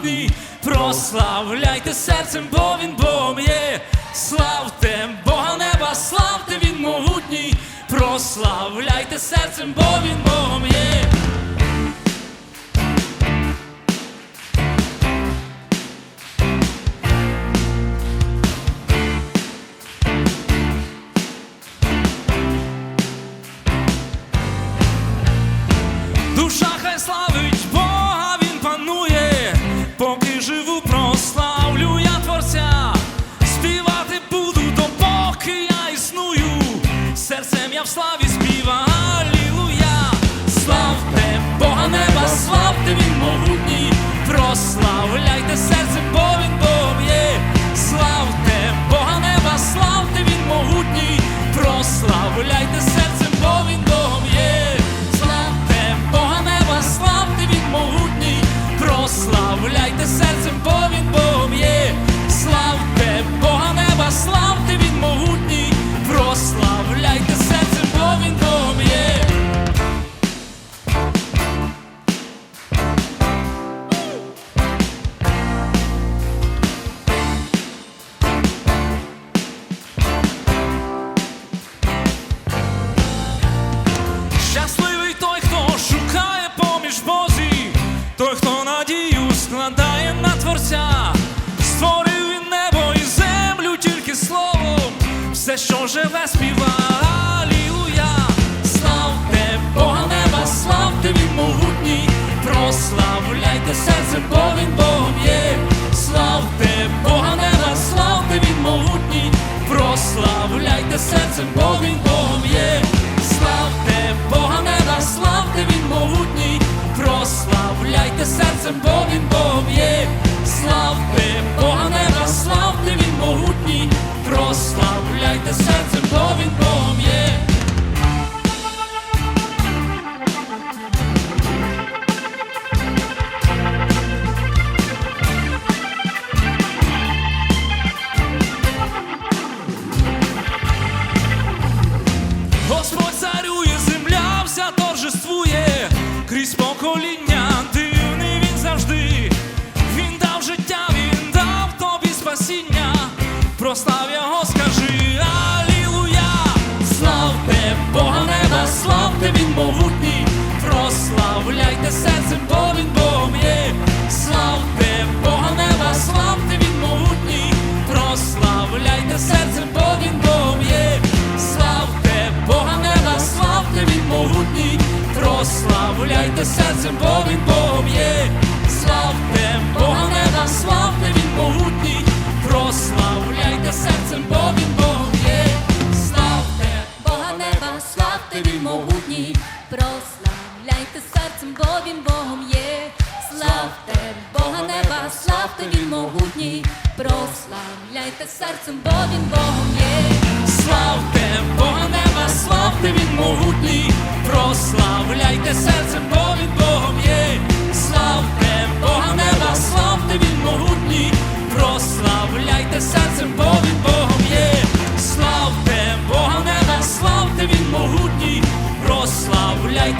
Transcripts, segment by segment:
могутній, прославляйте серцем, бо він Богом є. Славте Бога неба, славте він могутній, прославляйте серцем, бо він Богом є. Я в славі співа, Алілуя, славте Бога неба, славте він могутній, все, що живе, співа, Алілуя, славте Бога неба, славте він могутній, прославляйте серце, бо він Богом є, славте Бога неба, славте він могутній, прославляйте серцем, бо він Богом є. Славте Бога неба, славте він могутній, прославляйте серцем, бо він Богом є. Крізь покоління дивний він завжди. Він дав життя, він дав тобі спасіння. Прослав його, скажи, Алілуя! Славте Бога неба, славте він могутній, прославляйте серцем, бо він прославляйте серцем, бо він Богом є. Славте Бога неба, славте він могутній, прославляйте серцем, бо він Богом є. Славте Бога неба, славте він могутній, прославляйте серцем, бо він Богом є. Славте Бога неба, славте він могутній, прославляйте серцем, бо він Богом є. Славте Бога неба, славте він могутній, прославляйте серцем, бо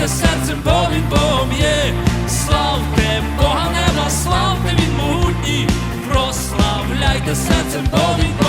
славте серцем, бо він Богом є, славте Бога неба, славте він могутній, прославляйте серцем, бо він